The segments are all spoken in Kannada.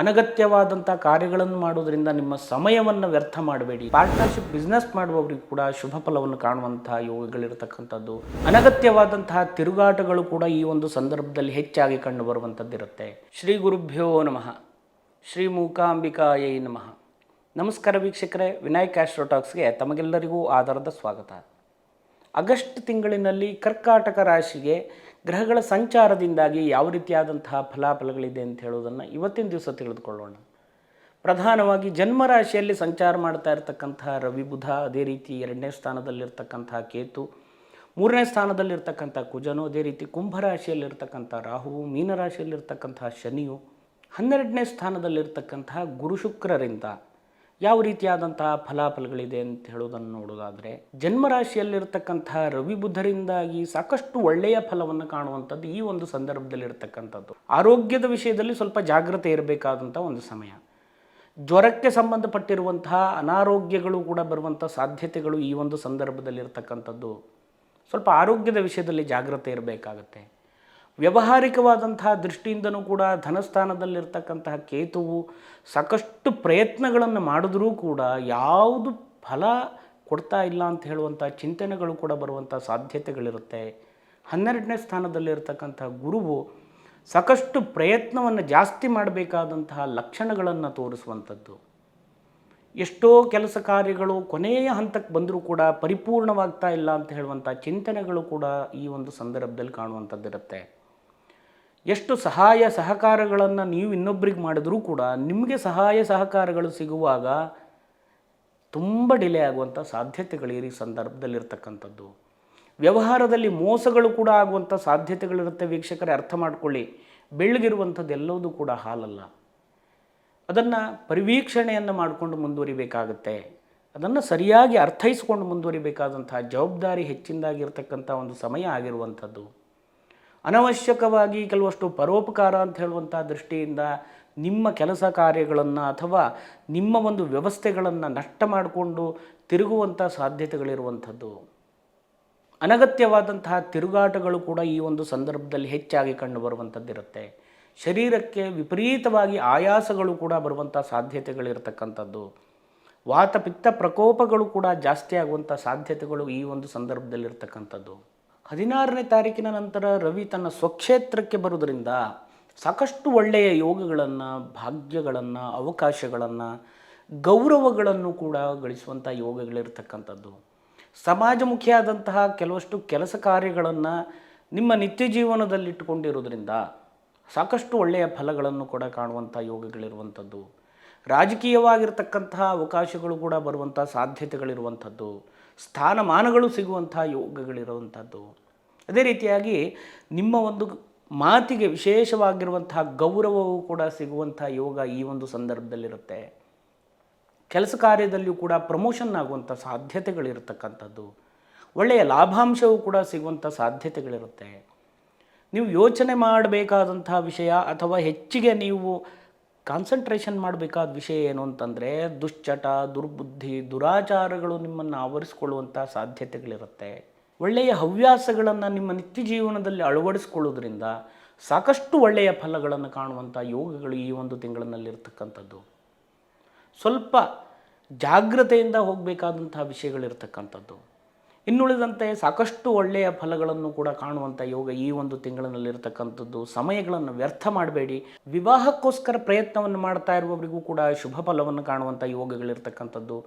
ಅನಗತ್ಯವಾದಂಥ ಕಾರ್ಯಗಳನ್ನು ಮಾಡೋದ್ರಿಂದ ನಿಮ್ಮ ಸಮಯವನ್ನು ವ್ಯರ್ಥ ಮಾಡಬೇಡಿ. ಪಾರ್ಟ್ನರ್ಶಿಪ್, ಬಿಸ್ನೆಸ್ ಮಾಡುವವರಿಗೂ ಕೂಡ ಶುಭ ಫಲವನ್ನು ಕಾಣುವಂತಹ ಯೋಗಗಳಿರತಕ್ಕಂಥದ್ದು. ಅನಗತ್ಯವಾದಂತಹ ತಿರುಗಾಟಗಳು ಕೂಡ ಈ ಒಂದು ಸಂದರ್ಭದಲ್ಲಿ ಹೆಚ್ಚಾಗಿ ಕಂಡು ಬರುವಂಥದ್ದಿರುತ್ತೆ ಶ್ರೀ ಗುರುಭ್ಯೋ ನಮಃ. ಶ್ರೀ ಮೂಕಾಂಬಿಕಾಯೈ ನಮಃ. ನಮಸ್ಕಾರ ವೀಕ್ಷಕರೇ, ವಿನಾಯಕ್ ಆಸ್ಟ್ರೋಟಾಕ್ಸ್ಗೆ ತಮಗೆಲ್ಲರಿಗೂ ಆಧಾರದ ಸ್ವಾಗತ. ಆಗಸ್ಟ್ ತಿಂಗಳಿನಲ್ಲಿ ಕರ್ಕಾಟಕ ರಾಶಿಗೆ ಗ್ರಹಗಳ ಸಂಚಾರದಿಂದಾಗಿ ಯಾವ ರೀತಿಯಾದಂತಹ ಫಲಾಫಲಗಳಿದೆ ಅಂತ ಹೇಳೋದನ್ನು ಇವತ್ತಿನ ದಿವಸ ತಿಳಿದುಕೊಳ್ಳೋಣ. ಪ್ರಧಾನವಾಗಿ ಜನ್ಮ ರಾಶಿಯಲ್ಲಿ ಸಂಚಾರ ಮಾಡ್ತಾ ಇರತಕ್ಕಂತಹ ರವಿ ಬುಧ, ಅದೇ ರೀತಿ ಎರಡನೇ ಸ್ಥಾನದಲ್ಲಿರ್ತಕ್ಕಂತಹ ಕೇತು, ಮೂರನೇ ಸ್ಥಾನದಲ್ಲಿರ್ತಕ್ಕಂಥ ಕುಜನು, ಅದೇ ರೀತಿ ಕುಂಭರಾಶಿಯಲ್ಲಿರ್ತಕ್ಕಂಥ ರಾಹುವು ಮೀನರಾಶಿಯಲ್ಲಿರ್ತಕ್ಕಂತಹ ಶನಿಯು, ಹನ್ನೆರಡನೇ ಸ್ಥಾನದಲ್ಲಿರ್ತಕ್ಕಂತಹ ಗುರು ಶುಕ್ರರಿಂದ ಯಾವ ರೀತಿಯಾದಂತಹ ಫಲಾಫಲಗಳಿದೆ ಅಂತ ಹೇಳೋದನ್ನು ನೋಡೋದಾದರೆ ಜನ್ಮರಾಶಿಯಲ್ಲಿರ್ತಕ್ಕಂತಹ ರವಿ ಬುಧರಿಂದಾಗಿ ಸಾಕಷ್ಟು ಒಳ್ಳೆಯ ಫಲವನ್ನು ಕಾಣುವಂಥದ್ದು ಈ ಒಂದು ಸಂದರ್ಭದಲ್ಲಿರ್ತಕ್ಕಂಥದ್ದು. ಆರೋಗ್ಯದ ವಿಷಯದಲ್ಲಿ ಸ್ವಲ್ಪ ಜಾಗ್ರತೆ ಇರಬೇಕಾದಂಥ ಒಂದು ಸಮಯ. ಜ್ವರಕ್ಕೆ ಸಂಬಂಧಪಟ್ಟಿರುವಂತಹ ಅನಾರೋಗ್ಯಗಳು ಕೂಡ ಬರುವಂಥ ಸಾಧ್ಯತೆಗಳು ಈ ಒಂದು ಸಂದರ್ಭದಲ್ಲಿರ್ತಕ್ಕಂಥದ್ದು. ಸ್ವಲ್ಪ ಆರೋಗ್ಯದ ವಿಷಯದಲ್ಲಿ ಜಾಗ್ರತೆ ಇರಬೇಕಾಗತ್ತೆ. ವ್ಯವಹಾರಿಕವಾದಂತಹ ದೃಷ್ಟಿಯಿಂದನೂ ಕೂಡ ಧನಸ್ಥಾನದಲ್ಲಿರ್ತಕ್ಕಂತಹ ಕೇತುವು ಸಾಕಷ್ಟು ಪ್ರಯತ್ನಗಳನ್ನು ಮಾಡಿದ್ರೂ ಕೂಡ ಯಾವುದು ಫಲ ಕೊಡ್ತಾ ಇಲ್ಲ ಅಂತ ಹೇಳುವಂಥ ಚಿಂತನೆಗಳು ಕೂಡ ಬರುವಂಥ ಸಾಧ್ಯತೆಗಳಿರುತ್ತೆ. ಹನ್ನೆರಡನೇ ಸ್ಥಾನದಲ್ಲಿರ್ತಕ್ಕಂಥ ಗುರುವು ಸಾಕಷ್ಟು ಪ್ರಯತ್ನವನ್ನು ಜಾಸ್ತಿ ಮಾಡಬೇಕಾದಂತಹ ಲಕ್ಷಣಗಳನ್ನು ತೋರಿಸುವಂಥದ್ದು. ಎಷ್ಟೋ ಕೆಲಸ ಕಾರ್ಯಗಳು ಕೊನೆಯ ಹಂತಕ್ಕೆ ಬಂದರೂ ಕೂಡ ಪರಿಪೂರ್ಣವಾಗ್ತಾ ಇಲ್ಲ ಅಂತ ಹೇಳುವಂಥ ಚಿಂತನೆಗಳು ಕೂಡ ಈ ಒಂದು ಸಂದರ್ಭದಲ್ಲಿ ಕಾಣುವಂಥದ್ದಿರುತ್ತೆ. ಎಷ್ಟು ಸಹಾಯ ಸಹಕಾರಗಳನ್ನು ನೀವು ಇನ್ನೊಬ್ಬರಿಗೆ ಮಾಡಿದ್ರೂ ಕೂಡ ನಿಮಗೆ ಸಹಾಯ ಸಹಕಾರಗಳು ಸಿಗುವಾಗ ತುಂಬ ಡಿಲೇ ಆಗುವಂಥ ಸಾಧ್ಯತೆಗಳು ಈ ಸಂದರ್ಭದಲ್ಲಿರ್ತಕ್ಕಂಥದ್ದು. ವ್ಯವಹಾರದಲ್ಲಿ ಮೋಸಗಳು ಕೂಡ ಆಗುವಂಥ ಸಾಧ್ಯತೆಗಳಿರುತ್ತೆ ವೀಕ್ಷಕರೇ, ಅರ್ಥ ಮಾಡಿಕೊಳ್ಳಿ. ಬೆಳ್ಳಗಿರುವಂಥದ್ದು ಎಲ್ಲವೂ ಕೂಡ ಹಾಲಲ್ಲ. ಅದನ್ನು ಪರಿವೀಕ್ಷಣೆಯನ್ನು ಮಾಡಿಕೊಂಡು ಮುಂದುವರಿಬೇಕಾಗತ್ತೆ. ಅದನ್ನು ಸರಿಯಾಗಿ ಅರ್ಥೈಸ್ಕೊಂಡು ಮುಂದುವರಿಬೇಕಾದಂತಹ ಜವಾಬ್ದಾರಿ ಹೆಚ್ಚಿನದಾಗಿರ್ತಕ್ಕಂಥ ಒಂದು ಸಮಯ ಆಗಿರುವಂಥದ್ದು. ಅನವಶ್ಯಕವಾಗಿ ಕೆಲವಷ್ಟು ಪರೋಪಕಾರ ಅಂತ ಹೇಳುವಂಥ ದೃಷ್ಟಿಯಿಂದ ನಿಮ್ಮ ಕೆಲಸ ಕಾರ್ಯಗಳನ್ನು ಅಥವಾ ನಿಮ್ಮ ಒಂದು ವ್ಯವಸ್ಥೆಗಳನ್ನು ನಷ್ಟ ಮಾಡಿಕೊಂಡು ತಿರುಗುವಂಥ ಸಾಧ್ಯತೆಗಳಿರುವಂಥದ್ದು. ಅನಗತ್ಯವಾದಂತಹ ತಿರುಗಾಟಗಳು ಕೂಡ ಈ ಒಂದು ಸಂದರ್ಭದಲ್ಲಿ ಹೆಚ್ಚಾಗಿ ಕಂಡುಬರುವಂಥದ್ದಿರುತ್ತೆ ಶರೀರಕ್ಕೆ ವಿಪರೀತವಾಗಿ ಆಯಾಸಗಳು ಕೂಡ ಬರುವಂಥ ಸಾಧ್ಯತೆಗಳಿರತಕ್ಕಂಥದ್ದು. ವಾತ ಪಿತ್ತ ಪ್ರಕೋಪಗಳು ಕೂಡ ಜಾಸ್ತಿ ಆಗುವಂಥ ಸಾಧ್ಯತೆಗಳು ಈ ಒಂದು ಸಂದರ್ಭದಲ್ಲಿರ್ತಕ್ಕಂಥದ್ದು ಹದಿನಾರನೇ ತಾರೀಕಿನ ನಂತರ ರವಿ ತನ್ನ ಸ್ವಕ್ಷೇತ್ರಕ್ಕೆ ಬರುವುದರಿಂದ ಸಾಕಷ್ಟು ಒಳ್ಳೆಯ ಯೋಗಗಳನ್ನು, ಭಾಗ್ಯಗಳನ್ನು, ಅವಕಾಶಗಳನ್ನು, ಗೌರವಗಳನ್ನು ಕೂಡ ಗಳಿಸುವಂಥ ಯೋಗಗಳಿರ್ತಕ್ಕಂಥದ್ದು. ಸಮಾಜಮುಖಿಯಾದಂತಹ ಕೆಲವಷ್ಟು ಕೆಲಸ ಕಾರ್ಯಗಳನ್ನು ನಿಮ್ಮ ನಿತ್ಯ ಜೀವನದಲ್ಲಿಟ್ಟುಕೊಂಡಿರೋದ್ರಿಂದ ಸಾಕಷ್ಟು ಒಳ್ಳೆಯ ಫಲಗಳನ್ನು ಕೂಡ ಕಾಣುವಂಥ ಯೋಗಗಳಿರುವಂಥದ್ದು. ರಾಜಕೀಯವಾಗಿರ್ತಕ್ಕಂತಹ ಅವಕಾಶಗಳು ಕೂಡ ಬರುವಂಥ ಸಾಧ್ಯತೆಗಳಿರುವಂಥದ್ದು. ಸ್ಥಾನಮಾನಗಳು ಸಿಗುವಂಥ ಯೋಗಗಳಿರುವಂಥದ್ದು. ಅದೇ ರೀತಿಯಾಗಿ ನಿಮ್ಮ ಒಂದು ಮಾತಿಗೆ ವಿಶೇಷವಾಗಿರುವಂತಹ ಗೌರವವು ಕೂಡ ಸಿಗುವಂಥ ಯೋಗ ಈ ಒಂದು ಸಂದರ್ಭದಲ್ಲಿರುತ್ತೆ. ಕೆಲಸ ಕಾರ್ಯದಲ್ಲಿಯೂ ಕೂಡ ಪ್ರಮೋಷನ್ ಆಗುವಂಥ ಸಾಧ್ಯತೆಗಳಿರತಕ್ಕಂಥದ್ದು. ಒಳ್ಳೆಯ ಲಾಭಾಂಶವೂ ಕೂಡ ಸಿಗುವಂಥ ಸಾಧ್ಯತೆಗಳಿರುತ್ತೆ. ನೀವು ಯೋಚನೆ ಮಾಡಬೇಕಾದಂತಹ ವಿಷಯ ಅಥವಾ ಹೆಚ್ಚಿಗೆ ನೀವು ಕಾನ್ಸಂಟ್ರೇಷನ್ ಮಾಡಬೇಕಾದ ವಿಷಯ ಏನು ಅಂತಂದರೆ, ದುಶ್ಚಟ, ದುರ್ಬುದ್ಧಿ, ದುರಾಚಾರಗಳು ನಿಮ್ಮನ್ನು ಆವರಿಸ್ಕೊಳ್ಳುವಂಥ ಸಾಧ್ಯತೆಗಳಿರುತ್ತೆ. ಒಳ್ಳೆಯ ಹವ್ಯಾಸಗಳನ್ನು ನಿಮ್ಮ ನಿತ್ಯ ಜೀವನದಲ್ಲಿ ಅಳವಡಿಸ್ಕೊಳ್ಳೋದ್ರಿಂದ ಸಾಕಷ್ಟು ಒಳ್ಳೆಯ ಫಲಗಳನ್ನು ಕಾಣುವಂಥ ಯೋಗಗಳು ಈ ಒಂದು ತಿಂಗಳಿನಲ್ಲಿರ್ತಕ್ಕಂಥದ್ದು ಸ್ವಲ್ಪ ಜಾಗ್ರತೆಯಿಂದ ಹೋಗಬೇಕಾದಂತಹ ವಿಷಯಗಳಿರ್ತಕ್ಕಂಥದ್ದು. ಇನ್ನುಳಿದಂತೆ ಸಾಕಷ್ಟು ಒಳ್ಳೆಯ ಫಲಗಳನ್ನು ಕೂಡ ಕಾಣುವಂಥ ಯೋಗ ಈ ಒಂದು ತಿಂಗಳಿನಲ್ಲಿರ್ತಕ್ಕಂಥದ್ದು. ಸಮಯಗಳನ್ನು ವ್ಯರ್ಥ ಮಾಡಬೇಡಿ. ವಿವಾಹಕ್ಕೋಸ್ಕರ ಪ್ರಯತ್ನವನ್ನು ಮಾಡ್ತಾ ಇರುವವರಿಗೂ ಕೂಡ ಶುಭ ಫಲವನ್ನು ಕಾಣುವಂಥ ಯೋಗಗಳಿರ್ತಕ್ಕಂಥದ್ದು.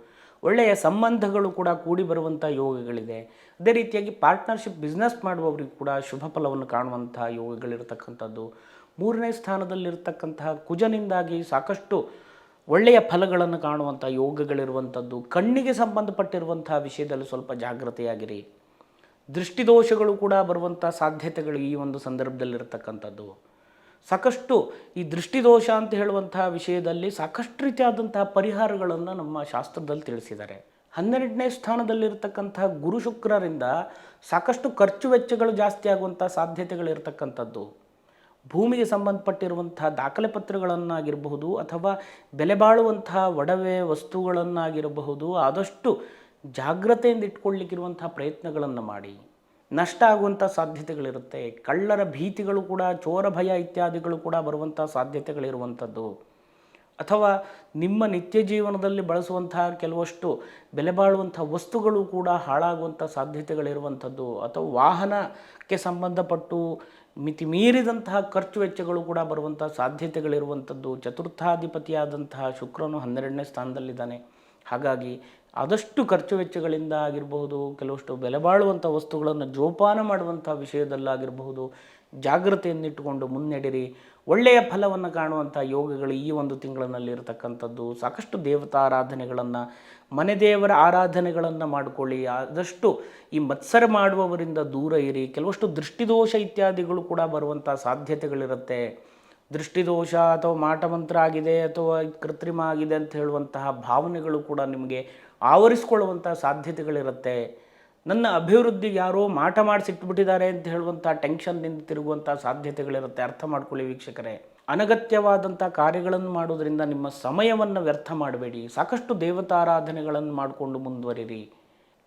ಒಳ್ಳೆಯ ಸಂಬಂಧಗಳು ಕೂಡ ಕೂಡಿ ಬರುವಂಥ ಯೋಗಗಳಿದೆ. ಅದೇ ರೀತಿಯಾಗಿ ಪಾರ್ಟ್ನರ್ಶಿಪ್, ಬಿಸ್ನೆಸ್ ಮಾಡುವವರಿಗೂ ಕೂಡ ಶುಭ ಫಲವನ್ನು ಕಾಣುವಂಥ ಯೋಗಗಳಿರ್ತಕ್ಕಂಥದ್ದು. ಮೂರನೇ ಸ್ಥಾನದಲ್ಲಿರ್ತಕ್ಕಂತಹ ಕುಜನಿಂದಾಗಿ ಸಾಕಷ್ಟು ಒಳ್ಳೆಯ ಫಲಗಳನ್ನು ಕಾಣುವಂಥ ಯೋಗಗಳಿರುವಂಥದ್ದು, ಕಣ್ಣಿಗೆ ಸಂಬಂಧಪಟ್ಟಿರುವಂಥ ವಿಷಯದಲ್ಲಿ ಸ್ವಲ್ಪ ಜಾಗ್ರತೆಯಾಗಿರಿ. ದೃಷ್ಟಿದೋಷಗಳು ಕೂಡ ಬರುವಂಥ ಸಾಧ್ಯತೆಗಳು ಈ ಒಂದು ಸಂದರ್ಭದಲ್ಲಿರ್ತಕ್ಕಂಥದ್ದು. ಸಾಕಷ್ಟು ಈ ದೃಷ್ಟಿದೋಷ ಅಂತ ಹೇಳುವಂತಹ ವಿಷಯದಲ್ಲಿ ಸಾಕಷ್ಟು ರೀತಿಯಾದಂತಹ ಪರಿಹಾರಗಳನ್ನು ನಮ್ಮ ಶಾಸ್ತ್ರದಲ್ಲಿ ತಿಳಿಸಿದ್ದಾರೆ. ಹನ್ನೆರಡನೇ ಸ್ಥಾನದಲ್ಲಿರ್ತಕ್ಕಂತಹ ಗುರು ಶುಕ್ರರಿಂದ ಸಾಕಷ್ಟು ಖರ್ಚು ವೆಚ್ಚಗಳು ಜಾಸ್ತಿ ಆಗುವಂಥ ಸಾಧ್ಯತೆಗಳಿರ್ತಕ್ಕಂಥದ್ದು. ಭೂಮಿಗೆ ಸಂಬಂಧಪಟ್ಟಿರುವಂಥ ದಾಖಲೆ ಪತ್ರಗಳನ್ನಾಗಿರಬಹುದು ಅಥವಾ ಬೆಲೆ ಬಾಳುವಂತಹ ಒಡವೆ ವಸ್ತುಗಳನ್ನಾಗಿರಬಹುದು, ಆದಷ್ಟು ಜಾಗ್ರತೆಯಿಂದ ಇಟ್ಕೊಳ್ಳಿಕ್ಕಿರುವಂಥ ಪ್ರಯತ್ನಗಳನ್ನು ಮಾಡಿ. ನಷ್ಟ ಆಗುವಂಥ ಸಾಧ್ಯತೆಗಳಿರುತ್ತೆ. ಕಳ್ಳರ ಭೀತಿಗಳು ಕೂಡ, ಚೋರ ಭಯ ಇತ್ಯಾದಿಗಳು ಕೂಡ ಬರುವಂಥ ಸಾಧ್ಯತೆಗಳಿರುವಂಥದ್ದು. ಅಥವಾ ನಿಮ್ಮ ನಿತ್ಯ ಜೀವನದಲ್ಲಿ ಬಳಸುವಂತಹ ಕೆಲವಷ್ಟು ಬೆಲೆ ಬಾಳುವಂಥ ವಸ್ತುಗಳು ಕೂಡ ಹಾಳಾಗುವಂಥ ಸಾಧ್ಯತೆಗಳಿರುವಂಥದ್ದು. ಅಥವಾ ವಾಹನಕ್ಕೆ ಸಂಬಂಧಪಟ್ಟು ಮಿತಿ ಮೀರಿದಂತಹ ಖರ್ಚು ವೆಚ್ಚಗಳು ಕೂಡ ಬರುವಂಥ ಸಾಧ್ಯತೆಗಳಿರುವಂಥದ್ದು. ಚತುರ್ಥಾಧಿಪತಿಯಾದಂತಹ ಶುಕ್ರನು ಹನ್ನೆರಡನೇ ಸ್ಥಾನದಲ್ಲಿದ್ದಾನೆ. ಹಾಗಾಗಿ ಆದಷ್ಟು ಖರ್ಚು ವೆಚ್ಚಗಳಿಂದ ಆಗಿರಬಹುದು ಕೆಲವಷ್ಟು ಬೆಲೆ ಬಾಳುವಂಥ ವಸ್ತುಗಳನ್ನು ಜೋಪಾನ ಮಾಡುವಂಥ ವಿಷಯದಲ್ಲಾಗಿರಬಹುದು ಜಾಗ್ರತೆಯನ್ನಿಟ್ಟುಕೊಂಡು ಮುನ್ನಡೆರಿ ಒಳ್ಳೆಯ ಫಲವನ್ನು ಕಾಣುವಂಥ ಯೋಗಗಳು ಈ ಒಂದು ತಿಂಗಳಿನಲ್ಲಿ ಇರತಕ್ಕಂಥದ್ದು ಸಾಕಷ್ಟು ದೇವತಾರಾಧನೆಗಳನ್ನು, ಮನೆ ದೇವರ ಆರಾಧನೆಗಳನ್ನು ಮಾಡಿಕೊಳ್ಳಿ. ಆದಷ್ಟು ಈ ಮತ್ಸರ ಮಾಡುವವರಿಂದ ದೂರ ಇರಿ. ಕೆಲವಷ್ಟು ದೃಷ್ಟಿದೋಷ ಇತ್ಯಾದಿಗಳು ಕೂಡ ಬರುವಂಥ ಸಾಧ್ಯತೆಗಳಿರುತ್ತೆ. ದೃಷ್ಟಿದೋಷ ಅಥವಾ ಮಾಟಮಂತ್ರ ಆಗಿದೆ ಅಥವಾ ಕೃತ್ರಿಮ ಆಗಿದೆ ಅಂತ ಹೇಳುವಂತಹ ಭಾವನೆಗಳು ಕೂಡ ನಿಮಗೆ ಆವರಿಸ್ಕೊಳ್ಳುವಂಥ ಸಾಧ್ಯತೆಗಳಿರುತ್ತೆ. ನನ್ನ ಅಭಿವೃದ್ಧಿಗೆ ಯಾರೋ ಮಾಟ ಮಾಡಿಸಿಟ್ಬಿಟ್ಟಿದ್ದಾರೆ ಅಂತ ಹೇಳುವಂಥ ಟೆನ್ಷನ್ನಿಂದ ತಿರುಗುವಂಥ ಸಾಧ್ಯತೆಗಳಿರುತ್ತೆ. ಅರ್ಥ ಮಾಡ್ಕೊಳ್ಳಿ ವೀಕ್ಷಕರೇ. ಅನಗತ್ಯವಾದಂಥ ಕಾರ್ಯಗಳನ್ನು ಮಾಡೋದರಿಂದ ನಿಮ್ಮ ಸಮಯವನ್ನು ವ್ಯರ್ಥ ಮಾಡಬೇಡಿ. ಸಾಕಷ್ಟು ದೇವತಾರಾಧನೆಗಳನ್ನು ಮಾಡಿಕೊಂಡು ಮುಂದುವರಿರಿ.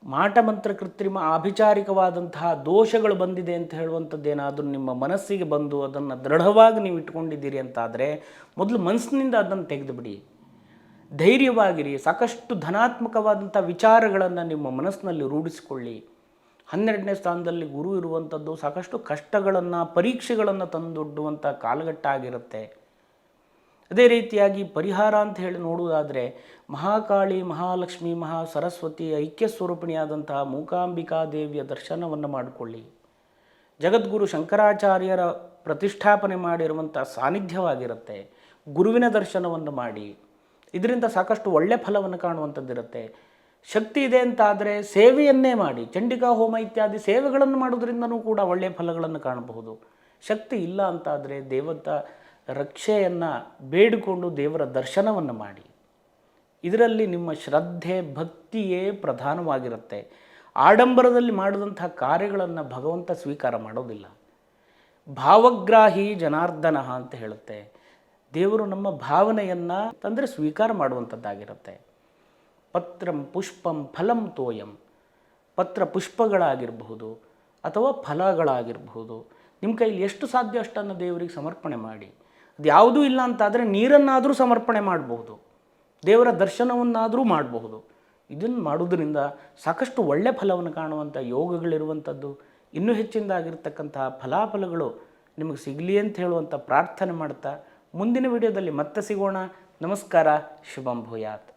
ಮಾಟ ಮಂತ್ರ ಕೃತ್ರಿಮ ಆಭಿಚಾರಿಕವಾದಂತಹ ದೋಷಗಳು ಬಂದಿದೆ ಅಂತ ಹೇಳುವಂಥದ್ದೇನಾದರೂ ನಿಮ್ಮ ಮನಸ್ಸಿಗೆ ಬಂದು ಅದನ್ನು ದೃಢವಾಗಿ ನೀವು ಇಟ್ಕೊಂಡಿದ್ದೀರಿ ಅಂತಾದರೆ ಮೊದಲು ಮನಸ್ಸಿನಿಂದ ಅದನ್ನು ತೆಗೆದುಬಿಡಿ. ಧೈರ್ಯವಾಗಿರಿ, ಸಾಕಷ್ಟು ಧನಾತ್ಮಕವಾದಂಥ ವಿಚಾರಗಳನ್ನು ನಿಮ್ಮ ಮನಸ್ಸಿನಲ್ಲಿ ರೂಢಿಸಿಕೊಳ್ಳಿ. ಹನ್ನೆರಡನೇ ಸ್ಥಾನದಲ್ಲಿ ಗುರು ಇರುವಂಥದ್ದು ಸಾಕಷ್ಟು ಕಷ್ಟಗಳನ್ನು, ಪರೀಕ್ಷೆಗಳನ್ನು ತಂದೊಡ್ಡುವಂಥ ಕಾಲಘಟ್ಟ ಆಗಿರುತ್ತೆ ಅದೇ ರೀತಿಯಾಗಿ ಪರಿಹಾರ ಅಂತ ಹೇಳಿ ನೋಡುವುದಾದರೆ, ಮಹಾಕಾಳಿ, ಮಹಾಲಕ್ಷ್ಮಿ, ಮಹಾ ಸರಸ್ವತಿ, ಐಕ್ಯ ಸ್ವರೂಪಿಣಿಯಾದಂತಹ ಮೂಕಾಂಬಿಕಾ ದೇವಿಯ ದರ್ಶನವನ್ನು ಮಾಡಿಕೊಳ್ಳಿ. ಜಗದ್ಗುರು ಶಂಕರಾಚಾರ್ಯರ ಪ್ರತಿಷ್ಠಾಪನೆ ಮಾಡಿರುವಂಥ ಸಾನ್ನಿಧ್ಯವಾಗಿರುತ್ತೆ. ಗುರುವಿನ ದರ್ಶನವನ್ನು ಮಾಡಿ. ಇದರಿಂದ ಸಾಕಷ್ಟು ಒಳ್ಳೆ ಫಲವನ್ನು ಕಾಣುವಂಥದ್ದಿರುತ್ತೆ. ಶಕ್ತಿ ಇದೆ ಅಂತಾದರೆ ಸೇವೆಯನ್ನೇ ಮಾಡಿ, ಚಂಡಿಕಾ ಹೋಮ ಇತ್ಯಾದಿ ಸೇವೆಗಳನ್ನು ಮಾಡೋದ್ರಿಂದನೂ ಕೂಡ ಒಳ್ಳೆಯ ಫಲಗಳನ್ನು ಕಾಣಬಹುದು. ಶಕ್ತಿ ಇಲ್ಲ ಅಂತಾದರೆ ದೇವತ ರಕ್ಷೆಯನ್ನು ಬೇಡಿಕೊಂಡು ದೇವರ ದರ್ಶನವನ್ನು ಮಾಡಿ. ಇದರಲ್ಲಿ ನಿಮ್ಮ ಶ್ರದ್ಧೆ, ಭಕ್ತಿಯೇ ಪ್ರಧಾನವಾಗಿರುತ್ತೆ. ಆಡಂಬರದಲ್ಲಿ ಮಾಡಿದಂಥ ಕಾರ್ಯಗಳನ್ನು ಭಗವಂತ ಸ್ವೀಕಾರ ಮಾಡೋದಿಲ್ಲ. ಭಾವಗ್ರಾಹಿ ಜನಾರ್ದನ ಅಂತ ಹೇಳುತ್ತೆ. ದೇವರು ನಮ್ಮ ಭಾವನೆಯನ್ನು ತಂದರೆ ಸ್ವೀಕಾರ ಮಾಡುವಂಥದ್ದಾಗಿರುತ್ತೆ. ಪತ್ರಂ ಪುಷ್ಪಂ ಫಲಂ ತೋಯಂ. ಪತ್ರ ಪುಷ್ಪಗಳಾಗಿರಬಹುದು ಅಥವಾ ಫಲಗಳಾಗಿರಬಹುದು. ನಿಮ್ಮ ಕೈಲಿ ಎಷ್ಟು ಸಾಧ್ಯ ಅಷ್ಟನ್ನು ದೇವರಿಗೆ ಸಮರ್ಪಣೆ ಮಾಡಿ. ಅದು ಯಾವುದೂ ಇಲ್ಲ ಅಂತಾದರೆ ನೀರನ್ನಾದರೂ ಸಮರ್ಪಣೆ ಮಾಡಬಹುದು. ದೇವರ ದರ್ಶನವನ್ನಾದರೂ ಮಾಡಬಹುದು. ಇದನ್ನು ಮಾಡೋದರಿಂದ ಸಾಕಷ್ಟು ಒಳ್ಳೆಯ ಫಲವನ್ನು ಕಾಣುವಂಥ ಯೋಗಗಳಿರುವಂಥದ್ದು, ಇನ್ನೂ ಹೆಚ್ಚಿನದಾಗಿರ್ತಕ್ಕಂತಹ ಫಲಾಫಲಗಳು ನಿಮಗೆ ಸಿಗಲಿ ಅಂತ ಹೇಳುವಂಥ ಪ್ರಾರ್ಥನೆ ಮಾಡ್ತಾ ಮುಂದಿನ ವಿಡಿಯೋದಲ್ಲಿ ಮತ್ತೆ ಸಿಗೋಣ. ನಮಸ್ಕಾರ ಶುಭಂ ಭೂಯಾತ್.